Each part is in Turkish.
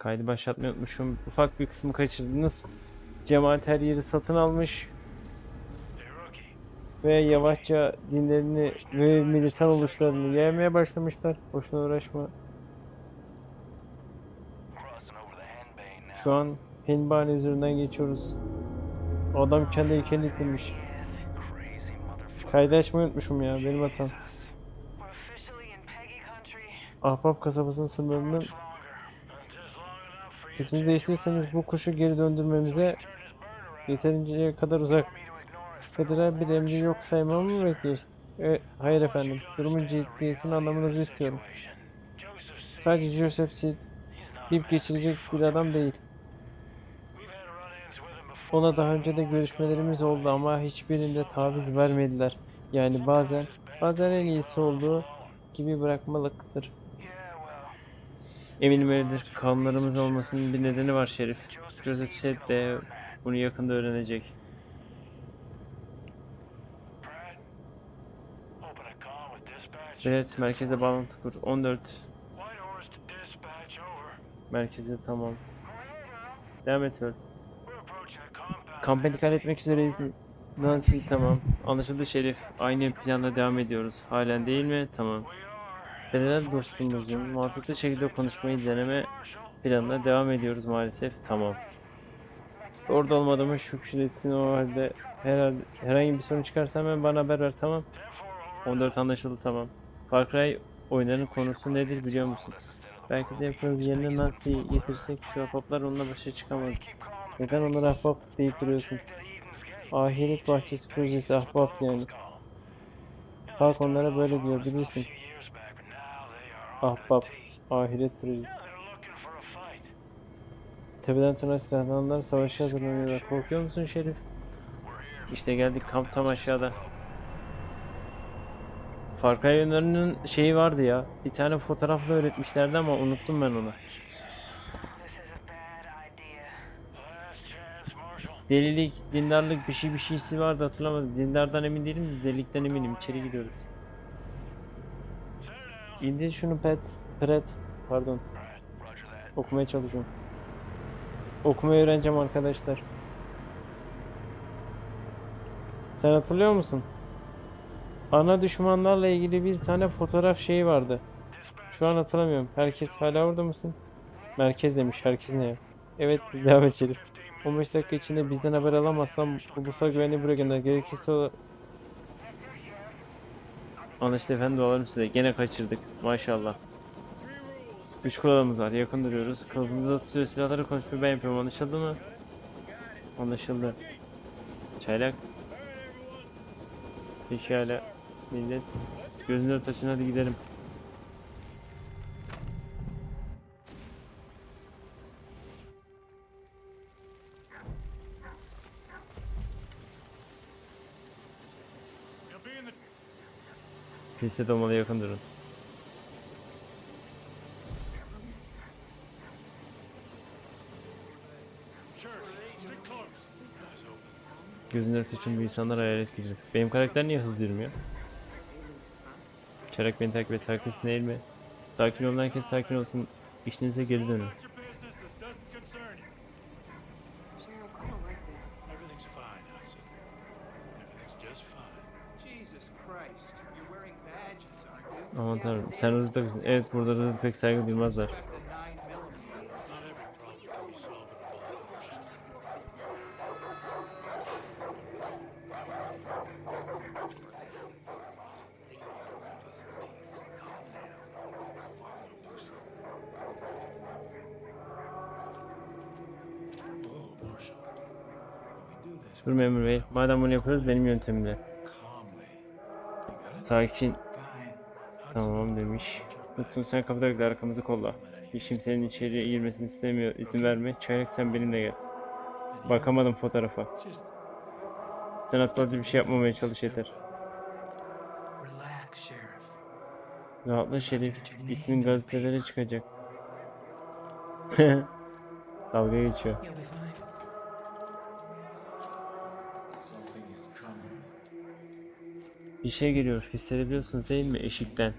Kaydı başlatmayı unutmuşum. Ufak bir kısmı kaçırdınız. Cemaat her yeri satın almış. Ve yavaşça dinlerini ve militan oluşlarını yaymaya başlamışlar. Boşuna uğraşma. Şu an Hinbane üzerinden geçiyoruz. Adam kendi heykelini yıkılmış. Kaydı açmayı unutmuşum ya benim hatam. Ahbap kasabasının sınırlarının fikrinizi değiştirirseniz bu kuşu geri döndürmemize yeterince kadar uzak. Federal bir emri yok saymamı mı bekliyorsun? E, hayır efendim. Durumun ciddiyetini anlamanızı istiyorum. Sadece Joseph Seed bip geçirecek bir adam değil. Ona daha önce de görüşmelerimiz oldu ama hiçbirinde taviz vermediler. Yani bazen, bazen en iyisi olduğu gibi bırakmalıktır. Eminim öyledir. Kanunlarımız olmasının bir nedeni var Şerif. Joseph Seed de bunu yakında öğrenecek. Evet, merkeze bağlantı kur. 14. Merkeze tamam. Devam et Earl. Kampa intikal etmek üzereyiz. Nancy tamam. Anlaşıldı Şerif. Aynı planla devam ediyoruz. Halen değil mi? Tamam. Federal dostumuzun mantıklı şekilde konuşmayı deneme planına devam ediyoruz maalesef. Tamam. Orada olmadığımı şükretsin o halde herhalde herhangi bir sorun çıkarsa hemen bana haber ver tamam. 14 anlaşıldı tamam. Far Cry oyunların konusu nedir biliyor musun? Belki de yapıyoruz yerine Nancy'yi getirsek şu ahbaplar onunla başa çıkamaz. Neden onlara ahbap deyip duruyorsun? Ahiret bahçesi projesi ahbap yani. Bak onlara böyle diyor bilirsin. Ahbap. Ahiret projesi. Tepeden tırnağa silahlananlar savaşa hazırlanıyorlar. Korkuyor musun Şerif? İşte geldik kamp tam aşağıda. Far Cry oyunlarının şeyi vardı ya. Bir tane fotoğrafla öğretmişlerdi ama unuttum ben onu. Delilik, dindarlık bir şey bir şeysi vardı hatırlamadım. Dindardan emin değilim de delilikten eminim. İçeri gidiyoruz. İndir şunu pet. Pret. Pardon. Okumaya çalışıyorum. Okumayı öğreneceğim arkadaşlar. Sen hatırlıyor musun? Ana düşmanlarla ilgili bir tane fotoğraf şeyi vardı. Şu an hatırlamıyorum. Herkes hala orada mısın? Merkez demiş. Herkes ne? Evet devam edelim. 15 dakika içinde bizden haber alamazsam ulusal güvenliği buraya gönder. Gerekirse. Anlaşıldı efendim dualarım size. Gene kaçırdık. Maşallah. Üç kuralımız var. Yakın duruyoruz. Kılıfımızda tutuyor silahları konuşmayı ben yapıyorum. Anlaşıldı mı? Anlaşıldı. Çaylak. Pekala. Millet. Gözünü ört açın hadi gidelim. Kilise dolmalı yakın durun. Gözünü ört için bu insanlar hayalet gibi. Benim karakter niye hızlı yürümüyor? Çarak beni takip et. Sakinsin değil mi? Sakin olun herkes sakin olsun. İşinize geri dönün. Everything's fine, Hudson. Everything's just fine. Jesus Christ, Aman tanrım. Sen hızlı mısın? Evet burada da pek saygı duymazlar. Expect a 9 millimeter. Not every problem can be solved with a bullet motion. Whoa, Marshal. When we do this, Dur memur bey. Madem bunu yapıyoruz benim yöntemimle. Sakin. Tamam demiş. Lütfen sen kapıda bekle arkamızı kolla. Hiç kimsenin içeriye girmesini istemiyor. İzin verme. Çaylak sen benimle gel. Bakamadım fotoğrafa. Sen aptalca bir şey yapmamaya çalış yeter. Rahatla Şerif. İsmin gazetelere çıkacak. Dalga geçiyor. Bir şey geliyor. Hissedebiliyorsunuz değil mi eşikten?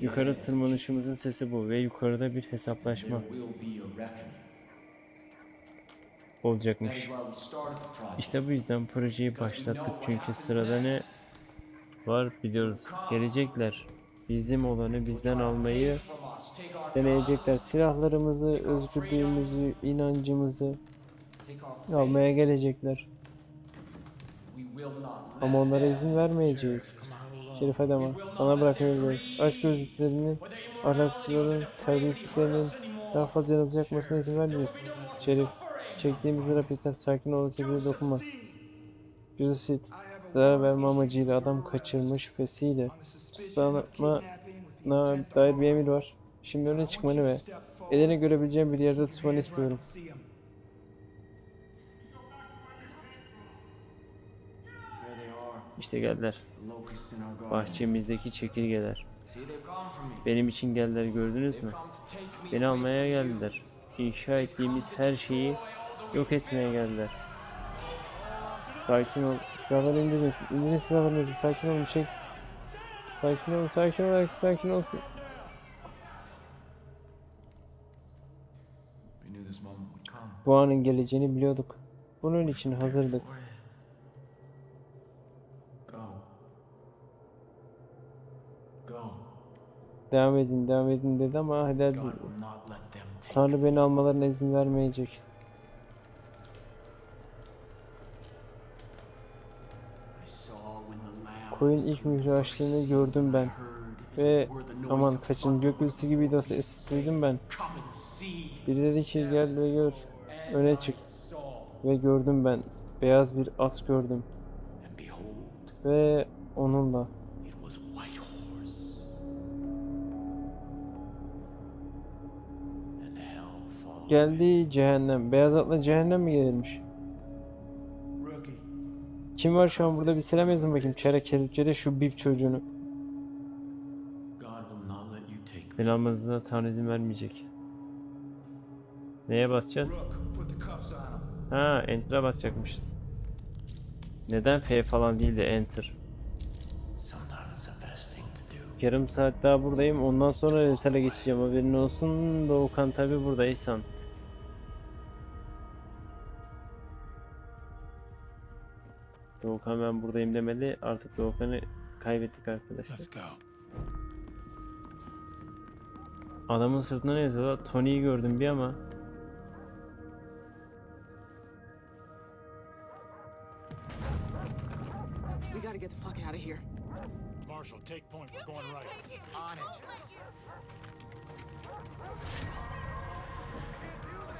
Yukarı tırmanışımızın sesi bu ve yukarıda bir hesaplaşma olacakmış. İşte bu yüzden projeyi başlattık çünkü sırada ne var biliyoruz. Gelecekler. Bizim olanı bizden almayı deneyecekler. Silahlarımızı, özgürlüğümüzü, inancımızı almaya gelecekler. Ama onlara izin vermeyeceğiz. Şerif hadi ama bana bırakmayacağız. Aç gözlüklerinin, ahlaksızlığının, terbiyesizliklerinin daha fazla yanımıza yakmasına izin vermeyeceğiz. Şerif, çektiğimiz rap yeter. Sakin ol, bize dokunma. Joseph zarar verme amacıyla adam kaçırma şüphesiyle tutanma dair bir emir var. Şimdi öne çıkmanı ve elini görebileceğim bir yerde tutmanı istiyorum. İşte geldiler. Bahçemizdeki çekirgeler. Benim için geldiler gördünüz mü? Beni almaya geldiler. İnşa ettiğimiz her şeyi yok etmeye geldiler. Sakin ol. Silahları indirin. İndirin silahlarınızı. Sakin olun. Çek. Sakin olun. Sakin ol. Sakin olsun. Bu anın geleceğini biliyorduk. Bunun için hazırdık. Devam edin, devam edin dedi ama take Tanrı beni almalarına izin vermeyecek. Koyun ilk mührü açtığını gördüm ben. Ve aman kaçın gökyüzüsü gibi o sesi duydum ben. Biri dedi ki gel ve gör. Öne çık. Ve gördüm ben. Beyaz bir at gördüm. Ve onunla. Geldi cehennem. Beyaz atla cehennem mi gelirmiş? Kim var şu an burada bir selam yazın bakayım. Çare kelepçede şu bip çocuğunu. Almanıza Tanrı izin vermeyecek. Neye basacağız? Ha, Enter'a basacakmışız. Neden F falan değil de Enter? Yarım saat daha buradayım. Ondan sonra Lethal'e geçeceğim. Haberin olsun. Doğukan tabi buradaysan. Doğukan ben buradayım demeli. Artık Doğukan'ı kaybettik arkadaşlar. Adamın sırtında ne yazıyor? Tony'yi gördüm bir ama. We gotta get the fuck out of here. Marshall, take point. We're going right. On it.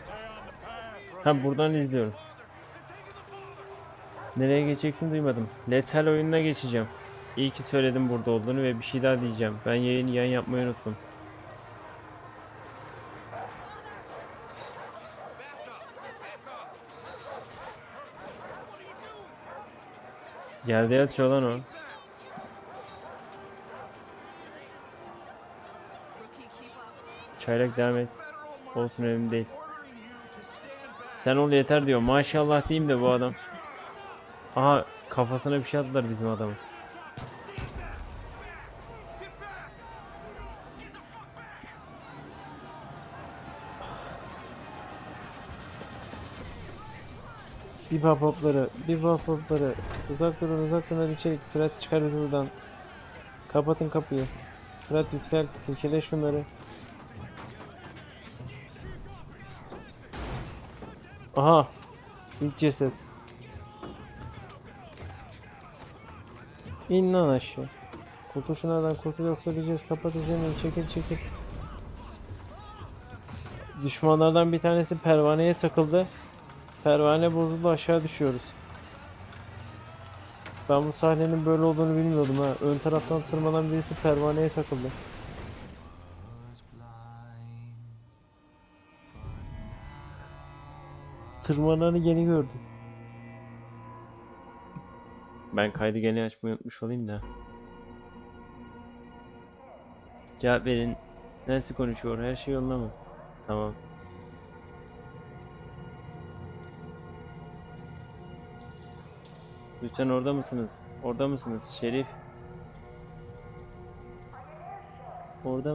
Stay on the path, Ha buradan izliyorum. Nereye geçeceksin duymadım. Lethal oyununa geçeceğim. İyi ki söyledim burada olduğunu ve bir şey daha diyeceğim. Ben yayın yayın yapmayı unuttum. Yerde yatıyor lan o. Çaylak devam et. Olsun önemli değil. Sen ol yeter diyor. Maşallah diyeyim de bu adam. Aha kafasına bir şey attılar bizim adamın. Bir hopları, bir hopları. Uzak durun, uzak durun hadi içeri. Fırat çıkar bizi buradan. Kapatın kapıyı. Fırat yükselt, silkele şunları. Aha. İlk ceset. İn lan aşağı. Kurtul şunlardan kurtul yoksa diyeceğiz kapat üzerine çekil çekil. Düşmanlardan bir tanesi pervaneye takıldı. Pervane bozuldu aşağı düşüyoruz. Ben bu sahnenin böyle olduğunu bilmiyordum ha. Ön taraftan tırmanan birisi pervaneye takıldı. Tırmananı yeni gördüm. Ben kaydı gene açmayı unutmuş olayım da. Cevap verin. Nasıl konuşuyor? Her şey yolunda mı? Tamam. Lütfen orada mısınız? Orada mısınız? Şerif. Orada mısın?